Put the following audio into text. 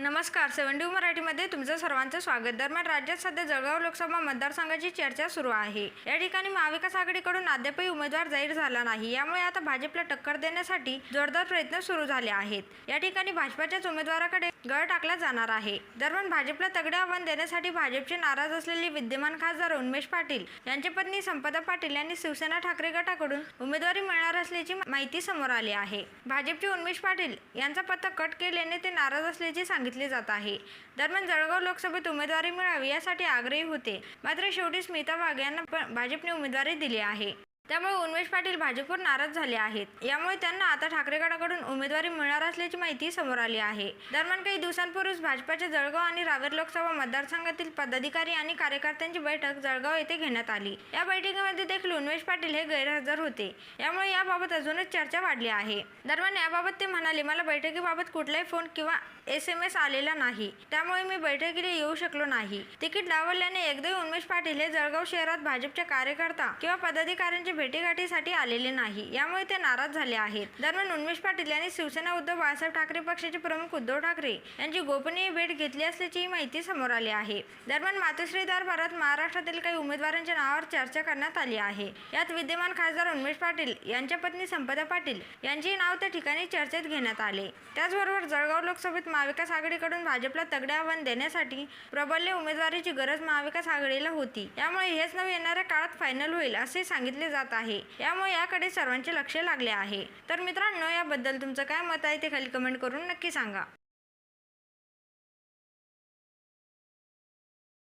नमस्कार seven due मराठीमध्ये तुमचं सर्वांचं स्वागत. दरम्यान राज्यात सध्या जळगाव लोकसभा मतदारसंघाची चर्चा सुरू आहे. या ठिकाणी महाविकास आघाडीकडून अद्यापही उमेदवार जाहीर झाला नाही. यामुळे आता भाजपला टक्कर देण्यासाठी जोरदार प्रयत्न सुरू झाले आहेत. या ठिकाणी भाजपाच्याच उमेदवाराकडे गळ टाकला जाणार आहे. दरम्यान भाजपला तगडे आव्हान देण्यासाठी भाजपचे नाराज असलेले विद्यमान खासदार उन्मेश पाटील यांची पत्नी संपदा पाटील यांनी शिवसेना ठाकरे गटाकडून उमेदवारी मिळणार असल्याची माहिती समोर आली आहे. भाजपचे उन्मेश पाटील यांचा पत्ता कट केल्याने ते नाराज असल्याचे सांगितले जात आहे. दरम्यान जळगाव लोकसभेत उमेदवारी मिळावी यासाठी आग्रही होते. मात्र शेवटी स्मिता वाघ यांना भाजपने उमेदवारी दिली आहे. त्यामुळे उन्मेष पाटील भाजपवर नाराज झाले आहेत. यामुळे त्यांना आता ठाकरे गटाकडून उमेदवारी मिळणार असल्याची माहिती समोर आली आहे. दरम्यान काही दिवसांपूर्वीच भाजपाच्या जळगाव आणि रावेर लोकसभा मतदारसंघातील पदाधिकारी आणि कार्यकर्त्यांची बैठक जळगाव येथे घेण्यात आली. या बैठकीमध्ये देखील उन्मेष पाटील हे गैरहजर होते. यामुळे याबाबत अजूनच चर्चा वाढली आहे. दरम्यान याबाबत ते म्हणाले मला बैठकीबाबत कुठलाही फोन किंवा एस एम एस आलेला नाही. त्यामुळे मी बैठकीला येऊ शकलो नाही. तिकीट लावल्याने एकदाही उन्मेष पाटील हे जळगाव शहरात भाजपच्या कार्यकर्ता किंवा पदाधिकाऱ्यांच्या भेटीगाठीसाठी आलेले नाही. यामुळे ते नाराज झाले आहेत. दरम्यान उन्मेष पाटील यांनी शिवसेना उद्धव बाळासाहेब ठाकरे पक्षाचे प्रमुख उद्धव ठाकरे यांची गोपनीय भेट घेतली असल्याची माहिती समोर आली आहे. दरम्यान मातोश्री दरबारात महाराष्ट्रातील काही उमेदवारांच्या नावावर चर्चा करण्यात आली आहे. यात विद्यमान खासदार उन्मेष पाटील यांच्या पत्नी संपदा पाटील यांचेही नाव त्या ठिकाणी चर्चेत घेण्यात आले. त्याचबरोबर जळगाव लोकसभेत महाविकास आघाडीकडून भाजपला तगडे आव्हान देण्यासाठी प्रबल्य उमेदवारीची गरज महाविकास आघाडीला होती. यामुळे हेच नाव येणाऱ्या काळात फायनल होईल असे सांगितले जात आहे. यामुळे याकडे सर्वांचे लक्ष लागले आहे. तर मित्रांनो याबद्दल तुमचं काय मत आहे ते खाली कमेंट करून नक्की सांगा.